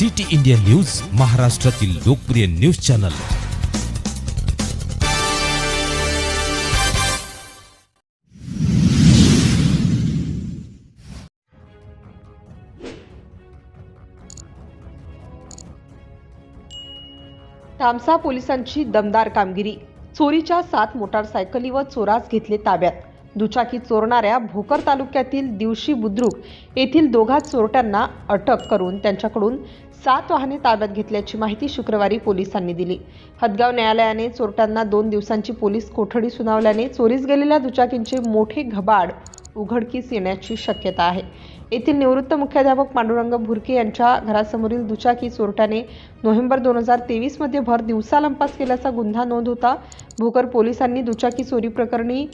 City India news महाराष्ट्रातील लोकप्रिय news channel. तामसा पोलिसांची दमदार कामगिरी. चोरीच्या सात मोटारसायकली व चोरास घेतले ताब्यात. दुचाकी चोरणाऱ्या भोकर तालुक्यातील दिवशी बुद्रुक येथील दोघा चोरट्यांना अटक करून त्यांच्याकडून सात वाहने ताब्यात घेतल्याची माहिती शुक्रवारी पोलिसांनी दिली. हदगाव न्यायालयाने चोरट्यांना दोन दिवसांची पोलीस कोठडी सुनावल्याने चोरीस गेलेल्या दुचाकींचे मोठे घबाड उघडकीस येण्याची शक्यता आहे. येथील निवृत्त मुख्याध्यापक पांडुरंग भुरके यांच्या घरासमोरील दुचाकी चोरट्याने नोव्हेंबर दोन हजार तेवीसमध्ये भर दिवसा लंपास केल्याचा गुन्हा नोंद होता. भोकर पोलिसांनी दुचाकी चोरी प्रकरणी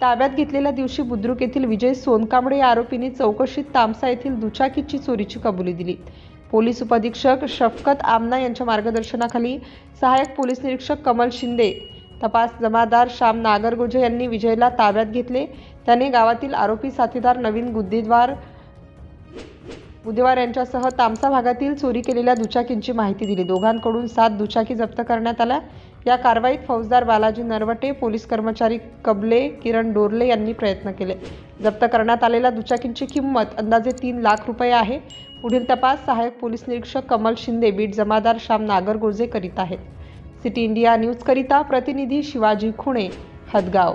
ताब्यात घेतलेल्या दिवशी बुद्रुक येथील विजय सोनकांबडे या आरोपीने चौकशीत तामसा येथील दुचाकीची चोरीची कबुली दिली. पोलीस उपअधीक्षक शफकत आमना यांच्या मार्गदर्शनाखाली सहाय्यक पोलीस निरीक्षक कमल शिंदे तपास जमादार श्याम नागरगोजे यांनी विजयला ताब्यात घेतले. त्याने गावातील आरोपी साथीदार नवीन गुद्दीद्वार बुधवार यांच्यासह तामसा भागातील चोरी केलेल्या दुचाकींची माहिती दिली. दोघांकडून सात दुचाकी जप्त करण्यात आल्या. या कारवाईत फौजदार बालाजी नरवटे पोलीस कर्मचारी कबले किरण डोरले यांनी प्रयत्न केले. जप्त करण्यात आलेल्या दुचाकींची किंमत अंदाजे तीन लाख रुपये आहे. पुढील तपास सहाय्यक पोलीस निरीक्षक कमल शिंदे बीट जमादार श्याम नागरगोजे करीत आहेत. सिटी इंडिया न्यूजकरिता प्रतिनिधी शिवाजी खुणे हदगाव.